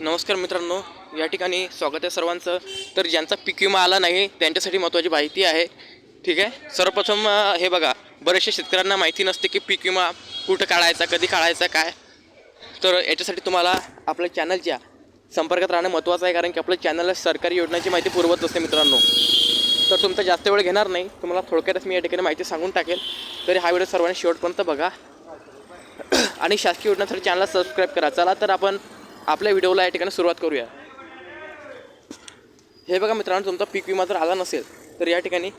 नमस्कार मित्रांनो या ठिकाणी स्वागत आहे सर्वांचं. तर ज्यांचा पीक विमा आला नाही त्यांच्यासाठी महत्त्वाची माहिती आहे. ठीक आहे? सर्वप्रथम हे बघा बरेचशा शेतकऱ्यांना माहिती नसते की पीक विमा कुठं काढायचा कधी काढायचा काय? तर याच्यासाठी तुम्हाला आपल्या चॅनलच्या संपर्कात राहणं महत्त्वाचं आहे कारण की आपल्या चॅनलला सरकारी योजनांची माहिती पुरवत असते मित्रांनो. तर तुमचा जास्त वेळ घेणार नाही तुम्हाला थोडक्यातच मी या ठिकाणी माहिती सांगून टाकेल. तरी हा व्हिडिओ सर्वांनी शेवटपर्यंत बघा. आणि शासकीय योजनासाठी चॅनलला सबस्क्राईब करा. चला तर आपण आपल्या व्हिडिओला या ठिकाणी सुरुवात करूया. हे बघा मित्रांनो तुमचा पीक विमा जर आला नसेल तर या ठिकाणी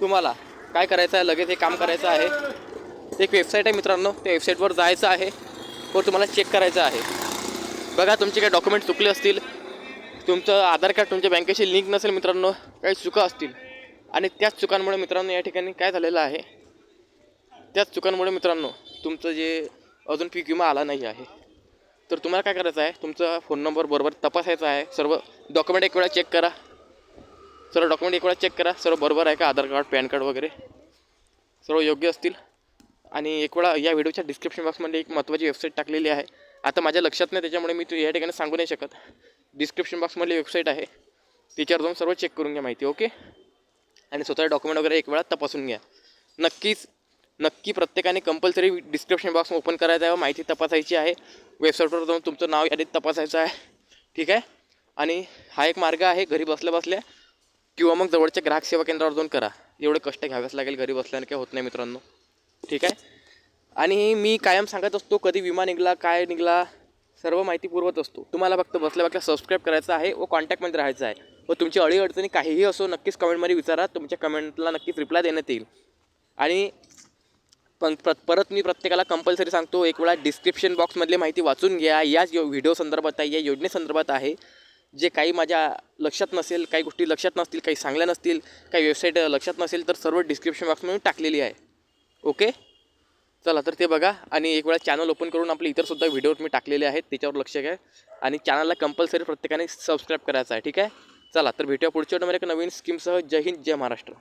तुम्हाला काय करायचं आहे लगेच हे काम करायचं आहे. एक वेबसाईट आहे मित्रांनो त्या वेबसाईटवर जायचं आहे व तुम्हाला चेक करायचं आहे. बघा तुमचे काही डॉक्युमेंट चुकले असतील तुमचं आधार कार्ड तुमच्या बँकेशी लिंक नसेल मित्रांनो काही चुका असतील. आणि त्याच चुकांमुळे मित्रांनो या ठिकाणी काय झालेलं आहे त्याच चुकांमुळे मित्रांनो तुमचं जे अजून पीक विमा आला नाही आहे. तर तुम्हाला काय करायचं आहे? तुमचा फोन नंबर बरोबर तपासायचा आहे. सर्व डॉक्युमेंट एक वेळा चेक करा. सर्व डॉक्युमेंट एक वेळा चेक करा. सर्व बरोबर आहे का? आधार कार्ड पॅन कार्ड वगैरे? सर्व योग्य असतील? आणि एक वेळा या व्हिडिओच्या डिस्क्रिप्शन बॉक्समध्ये एक महत्त्वाची वेबसाईट टाकलेली आहे. आता माझ्या लक्षात नाही त्याच्यामुळे मी तू या ठिकाणी सांगू नाही शकत. डिस्क्रिप्शन बॉक्समधली वेबसाईट आहे. तिच्यावर जाऊन सर्व चेक करून घ्या माहिती ओके आणि स्वतः डॉक्युमेंट वगैरे एक वेळा तपासून घ्या. नक्कीच नक्की प्रत्येकाने कंपल्सरी डिस्क्रिप्शन बॉक्स ओपन करायचा आहे व माहिती तपासायची आहे. वेबसाईटवर जाऊन तुमचं नाव यादीत तपासायचं आहे. ठीक आहे? आणि हा एक मार्ग आहे घरी बसल्या बसल्या किंवा मग जवळच्या ग्राहक सेवा केंद्रावर जाऊन करा. एवढे कष्ट घ्यावेच लागेल घरी बसल्याने काही होत नाही मित्रांनो. ठीक आहे? आणि मी कायम सांगत असतो कधी विमा निघाला काय निघाला सर्व माहिती पुरवत असतो. तुम्हाला फक्त बसल्या बसल्या सबस्क्राईब करायचं आहे व कॉन्टॅक्टमध्ये राहायचं आहे. व तुमची अडी अडचणी काहीही असो नक्कीच कमेंटमध्ये विचारा. तुमच्या कमेंटला नक्कीच रिप्लाय देण्यात येईल. आणि पण प्र परत मी प्रत्येकाला कंपल्सरी सांगतो एक वेळा डिस्क्रिप्शन बॉक्समधली माहिती वाचून घ्या. याच यो व्हिडिओ संदर्भात आहे या योजनेसंदर्भात आहे. जे काही माझ्या लक्षात नसेल काही गोष्टी लक्षात नसतील काही चांगल्या नसतील काही वेबसाईट लक्षात नसेल तर सर्व डिस्क्रिप्शन बॉक्समध्ये टाकलेली आहे. ओके चला तर ते बघा. आणि एक वेळा चॅनल ओपन करून आपले इतरसुद्धा व्हिडिओ मी टाकलेले आहेत त्याच्यावर लक्ष घ्या. आणि चॅनलला कंपल्सरी प्रत्येकाने सबस्क्राईब करायचं आहे ठीक आहे? चला तर भेटूया पुढच्या एक नवीन स्कीमसह जय हिंद जय महाराष्ट्र.